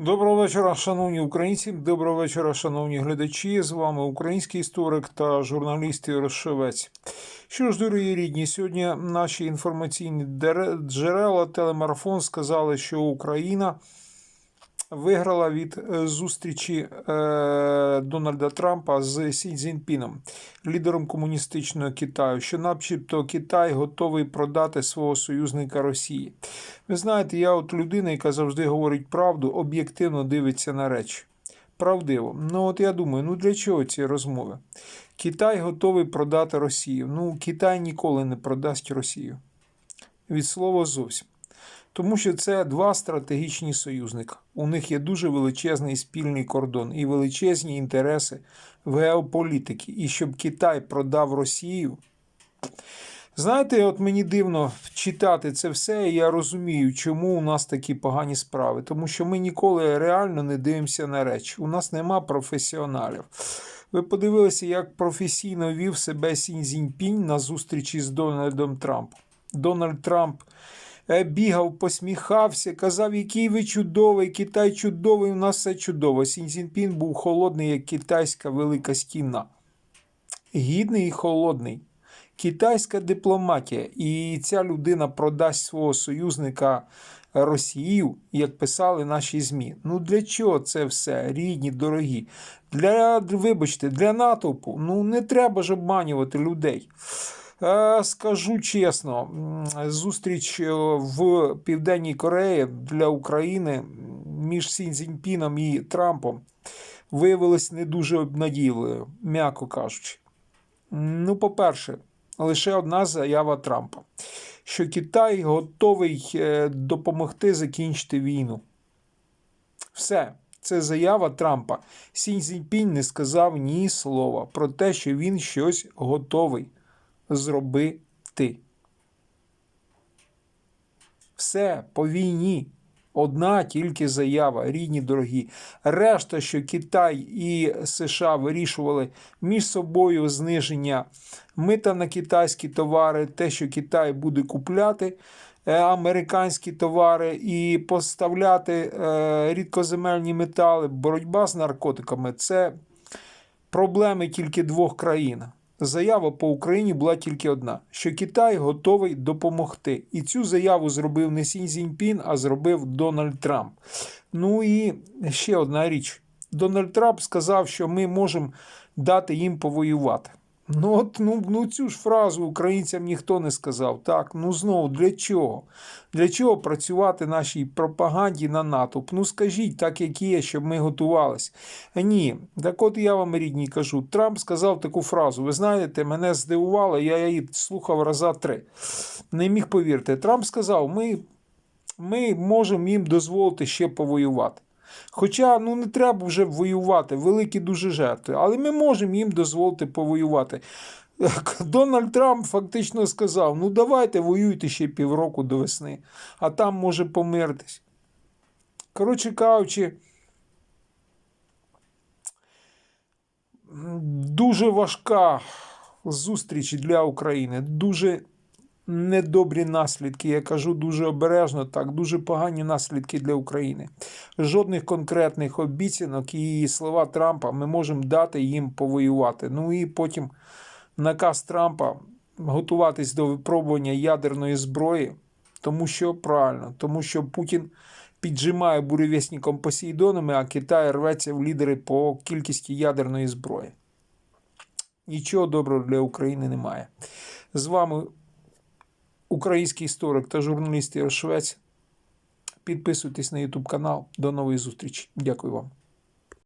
Доброго вечора, шановні українці. Доброго вечора, шановні глядачі. З вами український історик та журналіст Ігор Шевець. Що ж, дорогі рідні, сьогодні наші інформаційні джерела телемарафон сказали, що Україна виграла від е, зустрічі е, Дональда Трампа з Сі Цзіньпіном, лідером комуністичного Китаю, що, начебто, Китай готовий продати свого союзника Росії. Ви знаєте, я от людина, яка завжди говорить правду, об'єктивно дивиться на речі. Правдиво. Ну от я думаю, ну для чого ці розмови? Китай готовий продати Росію. Ну, Китай ніколи не продасть Росію. Від слова зовсім. Тому що це два стратегічні союзника. У них є дуже величезний спільний кордон і величезні інтереси в геополітиці. І щоб Китай продав Росію. Знаєте, от мені дивно читати це все, і я розумію, чому у нас такі погані справи. Тому що ми ніколи реально не дивимося на речі. У нас нема професіоналів. Ви подивилися, як професійно вів себе Сінь Цзіньпінь на зустрічі з Дональдом Трампом. Дональд Трамп бігав, посміхався, казав, який ви чудовий, Китай чудовий, у нас все чудово. Сіньцзінпін був холодний, як китайська велика стіна. Гідний і холодний. Китайська дипломатія, і ця людина продасть свого союзника Росію, як писали наші ЗМІ. Ну для чого це все, рідні, дорогі? Для, вибачте, для натовпу. Ну не треба ж обманювати людей. Е, Скажу чесно, зустріч е, в Південній Кореї для України між Сі Цзіньпіном і Трампом виявилась не дуже обнадійливою, м'яко кажучи. Ну, по-перше, лише одна заява Трампа, що Китай готовий е, допомогти закінчити війну. Все, це заява Трампа. Сінь Цзіньпінь не сказав ні слова про те, що він щось готовий зробити. Все по війні. Одна тільки заява, рідні дорогі. Решта, що Китай і США вирішували між собою зниження мита на китайські товари, те, що Китай буде купляти е, американські товари і поставляти е, рідкоземельні метали, боротьба з наркотиками це проблеми тільки двох країн. Заява по Україні була тільки одна: що Китай готовий допомогти. І цю заяву зробив не Сінь Зіньпін, а зробив Дональд Трамп. Ну і ще одна річ: Дональд Трамп сказав, що ми можемо дати їм повоювати. Ну, от, ну, ну цю ж фразу українцям ніхто не сказав. Так, ну знову для чого? Для чого працювати нашій пропаганді на натовп? Ну скажіть, так як є, щоб ми готувалися. Ні, так от я вам рідні кажу. Трамп сказав таку фразу. Ви знаєте, мене здивувало, я її слухав раза три. Не міг повірити. Трамп сказав: ми, ми можемо їм дозволити ще повоювати. Хоча ну не треба вже воювати, великі дуже жертви, але ми можемо їм дозволити повоювати. Дональд Трамп фактично сказав: ну давайте воюйте ще півроку до весни, а там може помиритись. Коротше кажучи, дуже важка зустріч для України, дуже недобрі наслідки. Я кажу дуже обережно, так, дуже погані наслідки для України. Жодних конкретних обіцянок і слова Трампа ми можемо дати їм повоювати. Ну і потім наказ Трампа готуватись до випробування ядерної зброї, тому що правильно, тому що Путін. Піджимає буревісником Посейдонами, а Китай рветься в лідери по кількості ядерної зброї. Нічого доброго для України немає. З вами український історик та журналіст Швець. Підписуйтесь на YouTube канал. До нової зустрічі. Дякую вам.